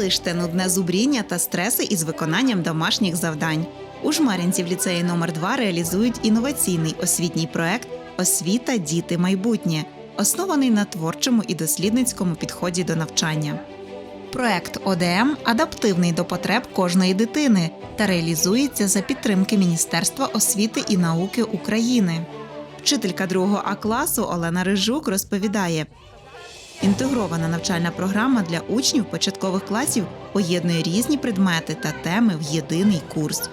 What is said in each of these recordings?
Залиште нудне зубріння та стреси із виконанням домашніх завдань. У Жмаринці в ліцеї номер 2 реалізують інноваційний освітній проект Освіта, діти, майбутнє, оснований на творчому і дослідницькому підході до навчання. Проект ОДМ адаптивний до потреб кожної дитини та реалізується за підтримки Міністерства освіти і науки України. Вчителька 2 А класу Олена Рижук розповідає: інтегрована навчальна програма для учнів початкових класів поєднує різні предмети та теми в єдиний курс.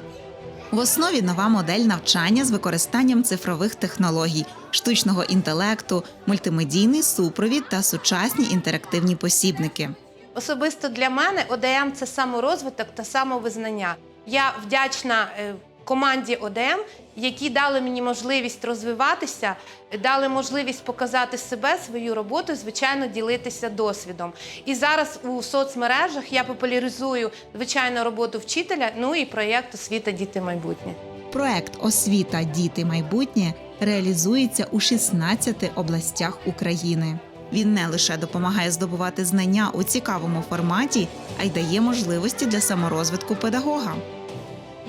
В основі нова модель навчання з використанням цифрових технологій, штучного інтелекту, мультимедійний супровід та сучасні інтерактивні посібники. Особисто для мене ОДМ це саморозвиток та самовизнання. Я вдячна е, команді ОДМ, які дали мені можливість розвиватися, дали можливість показати себе, свою роботу, звичайно, ділитися досвідом. І зараз у соцмережах я популяризую звичайно роботу вчителя, ну і проєкт освіта діти майбутнє. Проект Освіта, діти, майбутнє реалізується у 16 областях України. Він не лише допомагає здобувати знання у цікавому форматі, а й дає можливості для саморозвитку педагога.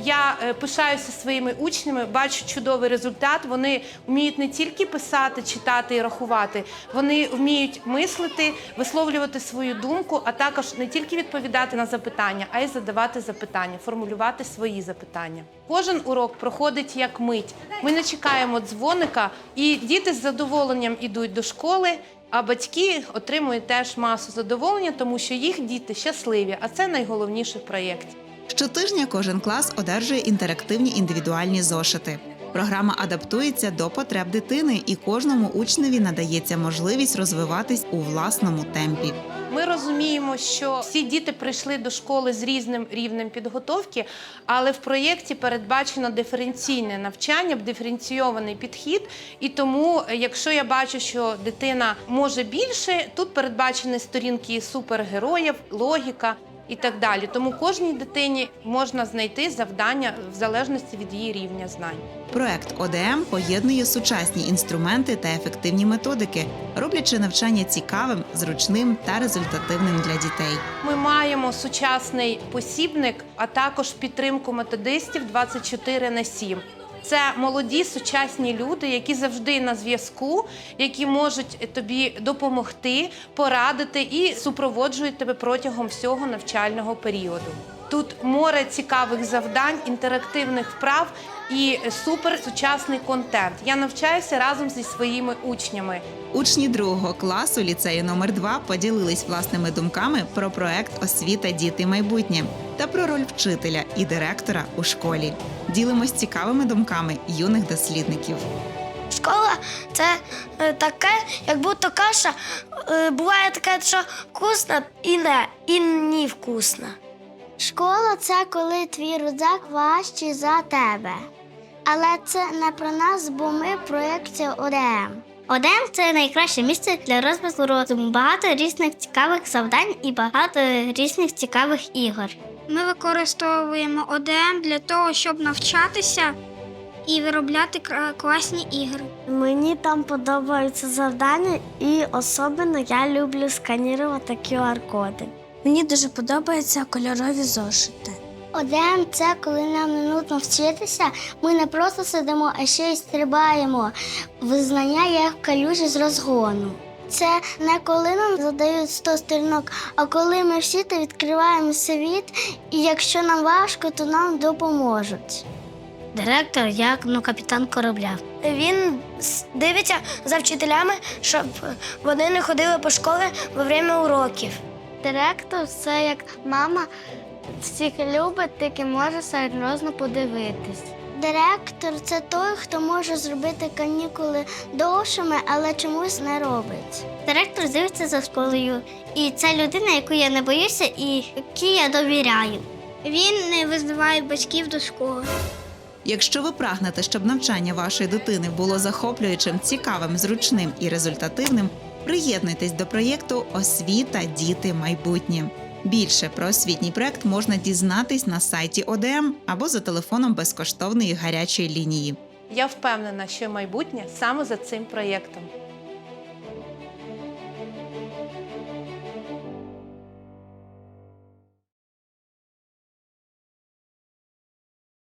Я е, пишаюся своїми учнями, бачу чудовий результат. Вони вміють не тільки писати, читати і рахувати, вони вміють мислити, висловлювати свою думку, а також не тільки відповідати на запитання, а й задавати запитання, формулювати свої запитання. Кожен урок проходить як мить. Ми не чекаємо дзвоника, і діти з задоволенням ідуть до школи. А батьки отримують теж масу задоволення, тому що їх діти щасливі, а це найголовніше в проєкті. Щотижня кожен клас одержує інтерактивні індивідуальні зошити. Програма адаптується до потреб дитини, і кожному учневі надається можливість розвиватись у власному темпі. Ми розуміємо, що всі діти прийшли до школи з різним рівнем підготовки, але в проєкті передбачено диференційне навчання, диференційований підхід. І тому, якщо я бачу, що дитина може більше, тут передбачені сторінки супергероїв, логіка. І так далі, тому кожній дитині можна знайти завдання в залежності від її рівня знань. Проект ОДМ поєднує сучасні інструменти та ефективні методики, роблячи навчання цікавим, зручним та результативним для дітей. Ми маємо сучасний посібник, а також підтримку методистів 24 на 7. Це молоді сучасні люди, які завжди на зв'язку, які можуть тобі допомогти, порадити і супроводжують тебе протягом всього навчального періоду. Тут море цікавих завдань, інтерактивних вправ і супер сучасний контент. Я навчаюся разом зі своїми учнями. Учні другого класу ліцею номер 2 поділились власними думками про проект Освіта, діти, майбутнє та про роль вчителя і директора у школі. Ділимось цікавими думками юних дослідників. Школа це е, таке, як будто каша. Е, буває таке, що вкусна і не, і не вкусна. Школа це коли твій рюкзак важчий за тебе. Але це не про нас, бо ми в проєкті ОДМ. ОДМ це найкраще місце для розвитку розуму. Багато різних цікавих завдань і багато різних цікавих ігор. Ми використовуємо ОДМ для того, щоб навчатися і виробляти класні ігри. Мені там подобаються завдання, і особливо я люблю сканірувати QR-коди. Мені дуже подобаються кольорові зошити. ОДМ це коли нам не нудно вчитися. Ми не просто сидимо, а ще й стрибаємо. Визнання як калюжі з розгону. Це не коли нам задають 100 сторінок, а коли ми всі та відкриваємо світ, і якщо нам важко, то нам допоможуть. Директор як ну, капітан корабля. Він дивиться за вчителями, щоб вони не ходили по школі во время уроків. Директор це як мама всіх любить, тільки може серйозно подивитись. Директор це той, хто може зробити канікули довшими, але чомусь не робить. Директор дивиться за школою, і це людина, яку я не боюся і якій я довіряю. Він не визиває батьків до школи. Якщо ви прагнете, щоб навчання вашої дитини було захоплюючим, цікавим, зручним і результативним, приєднуйтесь до проєкту Освіта, діти, майбутнє. Більше про освітній проект можна дізнатись на сайті ОДМ або за телефоном безкоштовної гарячої лінії. Я впевнена, що майбутнє саме за цим проєктом.